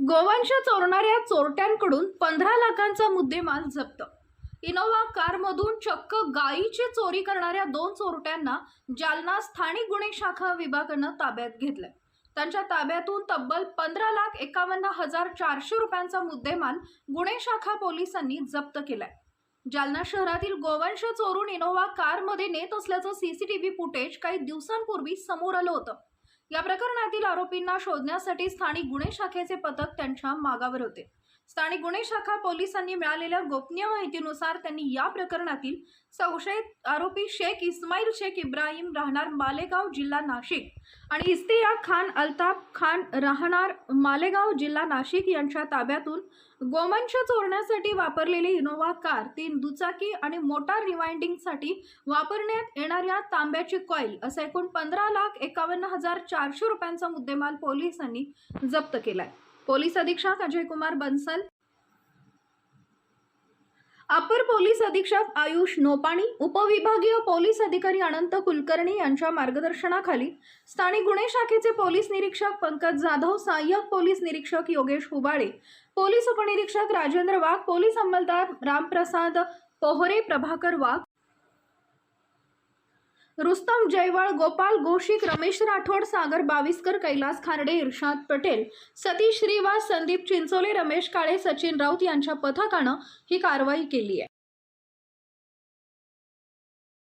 गोवंश चोरणाऱ्या चोरट्यांकडून पंधरा लाखांचा मुद्देमाल जप्त. इनोव्हा कारमधून चक्क गायीची चोरी करणाऱ्या दोन चोरट्यांना जालना स्थानिक गुन्हे शाखा विभागानं ताब्यात घेतलंय. त्यांच्या ताब्यातून तब्बल पंधरा लाख एकावन्न हजार चारशे रुपयांचा मुद्देमाल गुन्हे शाखा पोलिसांनी जप्त केलाय. जालना शहरातील गोवंश चोरून इनोव्हा कारमध्ये नेत असल्याचं सीसीटीव्ही फुटेज काही दिवसांपूर्वी समोर आलं होतं. या प्रकरणातील आरोपींना शोधण्यासाठी स्थानिक गुन्हे शाखेचे पथक त्यांच्या मागावर होते. स्थानिक गुन्हे शाखा पोलिसांनी मिळालेल्या गोपनीय माहितीनुसार त्यांनी या प्रकरणातील संशयित आरोपी शेख इस्माईल शेख इब्राहिम राहणार मालेगाव जिल्हा नाशिक आणि इस्तिया खान अल्ताफ खान राहणार मालेगाव जिल्हा नाशिक यांच्या ताब्यातून गोमंश चोरण्यासाठी वापरलेली इनोव्हा कार तीन दुचाकी आणि मोटार रिवाइंडिंगसाठी वापरण्यात येणाऱ्या तांब्याची कॉईल असं एकूण पंधरा लाख एकावन्न हजार चार चारशे रुपयांचा मुद्देमाल पोलिसांनी जप्त केलाय. पोलीस अधीक्षक अजय कुमार बन्सल अपर पोलीस अधीक्षक आयुष नोपाणी उपविभागीय पोलीस अधिकारी अनंत कुलकर्णी यांच्या मार्गदर्शनाखाली स्थानिक गुन्हे शाखेचे पोलीस निरीक्षक पंकज जाधव सहाय्यक पोलीस निरीक्षक योगेश हुबाळे पोलीस उपनिरीक्षक राजेंद्र वाघ पोलीस अंमलदार रामप्रसाद पोहरे प्रभाकर वाघ रुस्तम जयवाळ गोपाल गोशिक रमेश राठोड सागर बाविस्कर कैलास खारडे इर्शाद पटेल सतीश श्रीवास संदीप चिंचोले रमेश काळे सचिन राऊत यांच्या पथकानं ही कारवाई केली आहे.